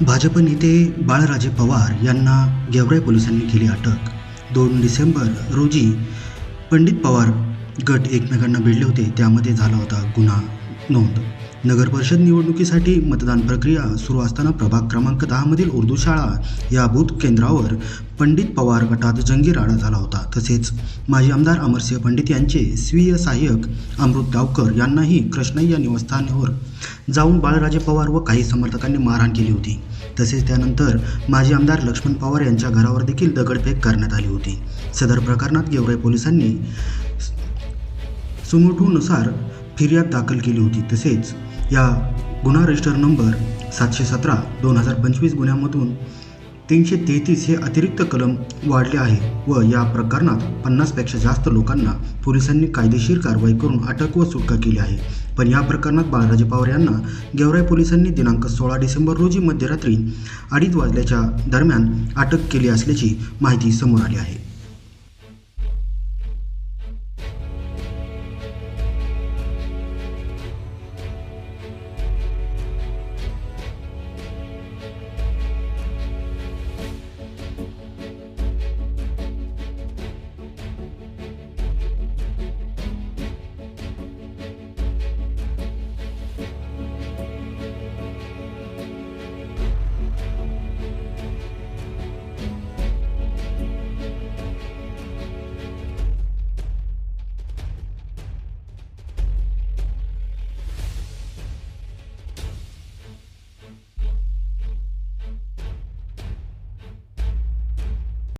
भाजप नेते बाळराजे पवार यांना गेवराई पोलिसांनी केली अटक. दोन डिसेंबर रोजी पंडित पवार गट एकमेकांना भिडले होते त्यामध्ये झाला होता गुन्हा. नोंद. नगर परिषद निवडणुकीसाठी मतदान प्रक्रिया सुरू असताना प्रभाग क्रमांक दहामधील उर्दू शाळा या बूथ केंद्रावर पंडित पवार गटात जंगी राडा झाला होता. तसेच माजी आमदार अमरसिंह पंडित यांचे स्वीय सहाय्यक अमृत गावकर यांनाही कृष्णय्या निवासस्थानावर जाऊन बाळराजे पवार व काही समर्थकांनी मारहाण केली होती. तसेच त्यानंतर माजी आमदार लक्ष्मण पवार यांच्या घरावर देखील दगडफेक करण्यात आली होती. सदर प्रकरणात गेवराई पोलिसांनी सुमोटोनुसार फिर्याद दाखल केली होती तसेच या गुन्हा रजिस्टर नंबर सातशे सतरा दोन हजार पंचवीस गुन्ह्यामधून तीनशे तेहतीस हे अतिरिक्त कलम वाढले आहे व या प्रकरणात पन्नासपेक्षा जास्त लोकांना पोलिसांनी कायदेशीर कारवाई करून अटक व सुटका केली आहे. पण या प्रकरणात बाळराजे पवार यांना गेवराई पोलिसांनी दिनांक सोळा डिसेंबर रोजी मध्यरात्री अडीच वाजल्याच्या दरम्यान अटक केली असल्याची माहिती समोर आली आहे.